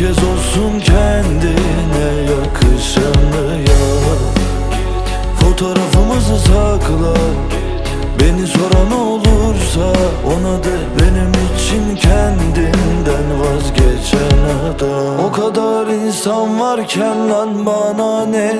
kez olsun kendine yakışanı yap Fotoğrafımızı sakla. Beni soran olursa ona de. Benim için kendinden vazgeçen adam. O kadar insan varken lan bana ne